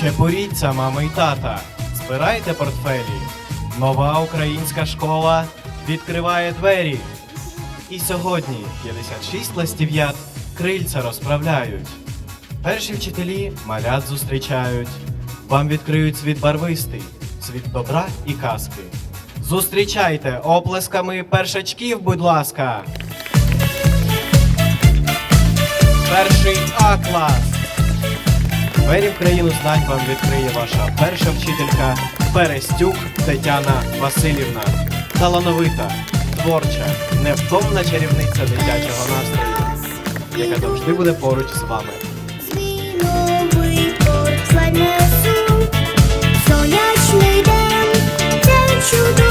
Чепуріться, мама і тата, збирайте портфелі. Нова українська школа відкриває двері. І сьогодні 56 ластів'ят крильця розправляють. Перші вчителі малят зустрічають. Вам відкриють світ барвистий, світ добра і казки. Зустрічайте оплесками першачків, будь ласка. Перший А клас. Двері в країну знань вам відкриє ваша перша вчителька Перестюк Тетяна Васильівна. Талановита, творча, невтомна чарівниця дитячого настрою, яка завжди буде поруч з вами. Сонячний день, день чудовий,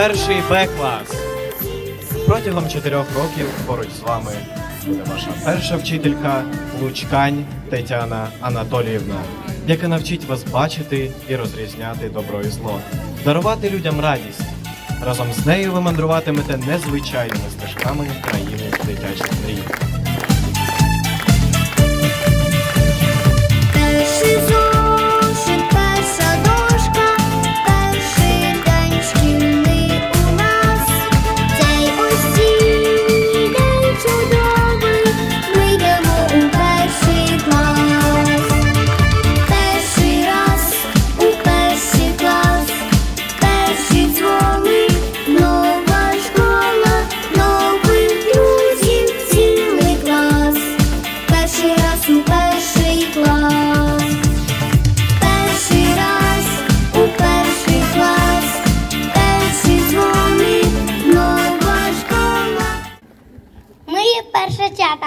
Перший Б клас. Протягом чотирьох років поруч з вами буде ваша перша вчителька Лучкань Тетяна Анатоліївна, яка навчить вас бачити і розрізняти добро і зло, дарувати людям радість. Разом з нею ви мандруватимете незвичайними стежками країни дитячих мрій.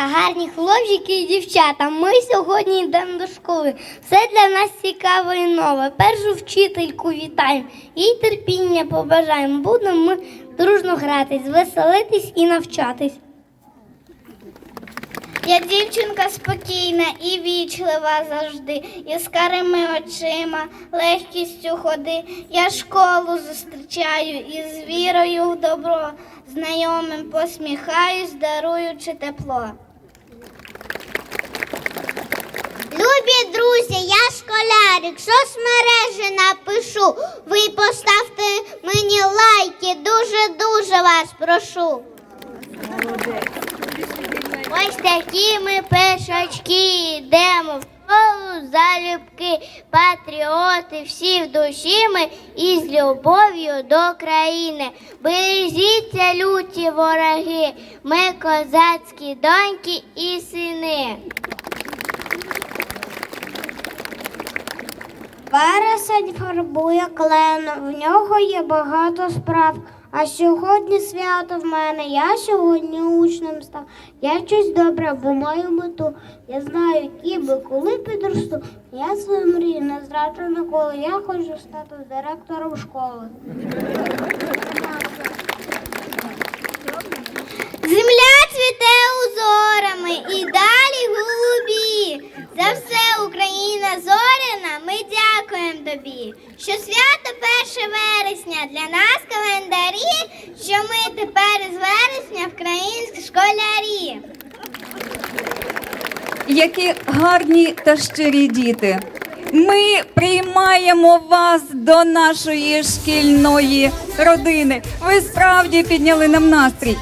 Гарні хлопчики і дівчата. Ми сьогодні йдемо до школи. Все для нас цікаве і нове. Першу вчительку вітаємо, їй терпіння побажаємо. Будемо ми дружно гратись, веселитись і навчатись. Я дівчинка спокійна і вічлива завжди, яскравими очима, легкістю ходи. Я школу зустрічаю і з вірою в добро, знайомим посміхаюсь, даруючи тепло. Школярик, соцмережі напишу. Ви поставте мені лайки, дуже-дуже вас прошу. Ось такі ми першачки йдемо в школу залюбки, патріоти всі в душі ми і з любов'ю до країни. Бережіться, люті вороги, ми козацькі доньки і сини. Вересень фарбує клен, в нього є багато справ. А сьогодні свято в мене, я сьогодні учнем став. Я щось добре, бо маю мету. Я знаю, ніби коли підросту, я свою мрію не зраджу ніколи. Я хочу стати директором школи. Земля цвіте узорами і далі голубі. За все Україна зоряна, ми дякуємо тобі. Що свято 1 вересня для нас календарі, що ми тепер із вересня українські школярі. Які гарні та щирі діти. Ми приймаємо вас до нашої шкільної родини. Ви справді підняли нам настрій.